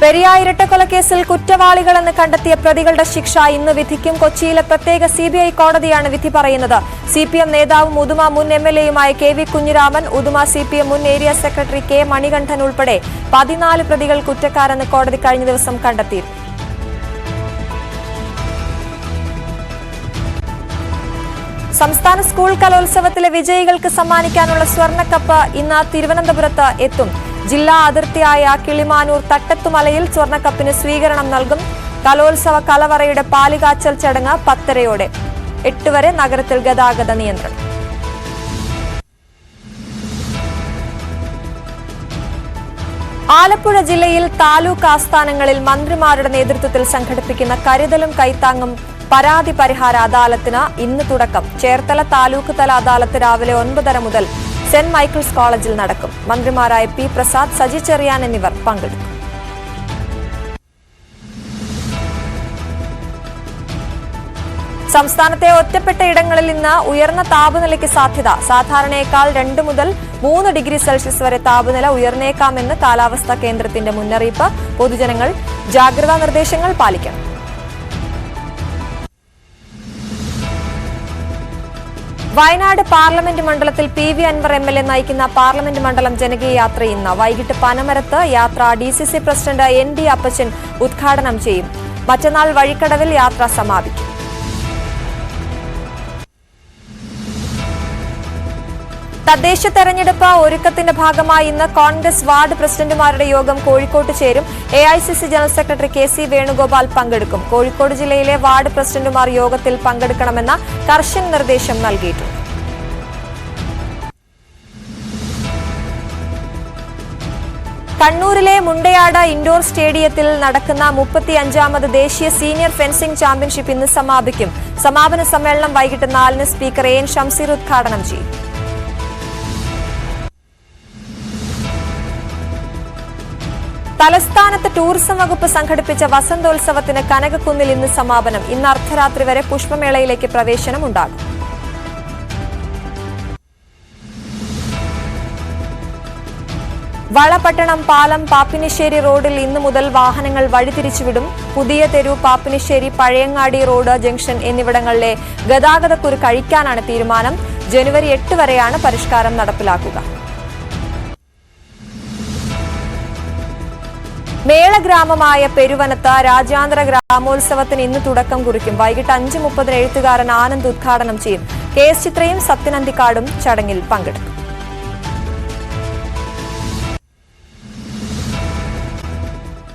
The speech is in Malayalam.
പെരിയ ഇരട്ടക്കൊലക്കേസിൽ കുറ്റവാളികളെന്ന് കണ്ടെത്തിയ പ്രതികളുടെ ശിക്ഷ ഇന്ന് വിധിക്കും. കൊച്ചിയിലെ പ്രത്യേക സിബിഐ കോടതിയാണ് വിധി പറയുന്നത്. സി പി എം നേതാവും ഉദുമ മുൻ M L എയുമായ K V Kunhiraman Uduma C P M മുൻ ഏരിയ സെക്രട്ടറി കെ മണികണ്ഠൻ ഉൾപ്പെടെ പതിനാല് പ്രതികൾ കുറ്റക്കാരെന്ന് കോടതി കഴിഞ്ഞ ദിവസം കണ്ടെത്തി. സംസ്ഥാന സ്കൂൾ കലോത്സവത്തിലെ വിജയികൾക്ക് സമ്മാനിക്കാനുള്ള സ്വർണക്കപ്പ് ഇന്ന് തിരുവനന്തപുരത്ത് എത്തും. ജില്ലാ അതിർത്തിയായ കിളിമാനൂർ തട്ടത്തുമലയിൽ സ്വർണക്കപ്പിന് സ്വീകരണം നൽകും. കലോത്സവ കലവറയുടെ പാലുകാച്ചൽ ചടങ്ങ് പത്തരയോടെ. എട്ട് വരെ നഗരത്തിൽ ഗതാഗത നിയന്ത്രണം. ആലപ്പുഴ ജില്ലയിൽ താലൂക്ക് ആസ്ഥാനങ്ങളിൽ മന്ത്രിമാരുടെ നേതൃത്വത്തിൽ സംഘടിപ്പിക്കുന്ന കരുതലും കൈത്താങ്ങും പരാതി പരിഹാര അദാലത്തിന് ഇന്ന് തുടക്കം. ചേർത്തല താലൂക്ക് തല അദാലത്ത് രാവിലെ ഒൻപതര മുതൽ സെന്റ് മൈക്കിൾസ് കോളേജിൽ നടക്കും. മന്ത്രിമാരായ പി പ്രസാദ് സജി ചെറിയാൻ എന്നിവർ പങ്കെടുക്കും. സംസ്ഥാനത്തെ ഒറ്റപ്പെട്ട ഇടങ്ങളിൽ നിന്ന് ഉയർന്ന താപനിലയ്ക്ക് സാധ്യത. സാധാരണയേക്കാൾ രണ്ട് മുതൽ മൂന്ന് ഡിഗ്രി സെൽഷ്യസ് വരെ താപനില ഉയർന്നേക്കാമെന്ന് കാലാവസ്ഥാ കേന്ദ്രത്തിന്റെ മുന്നറിയിപ്പ്. പൊതുജനങ്ങൾ ജാഗ്രതാ നിർദ്ദേശങ്ങൾ പാലിക്കണം. വയനാട് പാർലമെന്റ് മണ്ഡലത്തിൽ P V Anvar M L A നയിക്കുന്ന പാർലമെന്റ് മണ്ഡലം ജനകീയ യാത്ര ഇന്ന്. വൈകിട്ട് പനമരത്ത് യാത്ര D C C president N D Appachan ഉദ്ഘാടനം ചെയ്യും. മറ്റന്നാൾ വഴിക്കടവിൽ യാത്ര സമാപിക്കും. തദ്ദേശ തെരഞ്ഞെടുപ്പ് ഒരുക്കത്തിന്റെ ഭാഗമായി ഇന്ന് കോൺഗ്രസ് വാർഡ് പ്രസിഡന്റുമാരുടെ യോഗം കോഴിക്കോട്ട് ചേരും. A general secretary K C Venugopal പങ്കെടുക്കും. കോഴിക്കോട് ജില്ലയിലെ വാർഡ് പ്രസിഡന്റുമാർ യോഗത്തിൽ പങ്കെടുക്കണമെന്ന കർശന നിർദ്ദേശം നൽകിയിട്ടുണ്ട്. കണ്ണൂരിലെ മുണ്ടയാട് ഇൻഡോർ സ്റ്റേഡിയത്തിൽ നടക്കുന്ന മുപ്പത്തിയഞ്ചാമത് ദേശീയ സീനിയർ ഫെൻസിംഗ് ചാമ്പ്യൻഷിപ്പ് ഇന്ന് സമാപിക്കും. സമാപന സമ്മേളനം വൈകിട്ട് നാലിന് സ്പീക്കർ എ എൻ ഷംസീർ ഉദ്ഘാടനം ചെയ്യും. തലസ്ഥാനത്ത് ടൂറിസം വകുപ്പ് സംഘടിപ്പിച്ച വസന്തോത്സവത്തിന് കനകക്കുന്നിൽ ഇന്ന് സമാപനം. ഇന്ന് അർദ്ധരാത്രി വരെ പുഷ്പമേളയിലേക്ക് പ്രവേശനം ഉണ്ടാകും. വളപട്ടണം പാലം പാപ്പിനിശ്ശേരി റോഡിൽ ഇന്നു മുതൽ വാഹനങ്ങൾ വഴിതിരിച്ചുവിടും. പുതിയ തെരു പാപ്പിനിശ്ശേരി പഴയങ്ങാടി റോഡ് ജംഗ്ഷൻ എന്നിവിടങ്ങളിലെ ഗതാഗതക്കുരു കഴിക്കാനാണ് തീരുമാനം. ജനുവരി എട്ട് വരെയാണ് പരിഷ്കാരം നടപ്പിലാക്കുക. മേളഗ്രാമമായ പെരുവനത്ത് രാജ്യാന്തര ഗ്രാമോത്സവത്തിന് ഇന്ന് തുടക്കം കുറിക്കും. വൈകിട്ട് അഞ്ച് മുപ്പതിന് എഴുത്തുകാരൻ ആനന്ദ് ഉദ്ഘാടനം ചെയ്യും. കെ എസ് ചിത്രയും സത്യനന്ദിക്കാടും ചടങ്ങിൽ പങ്കെടുക്കും.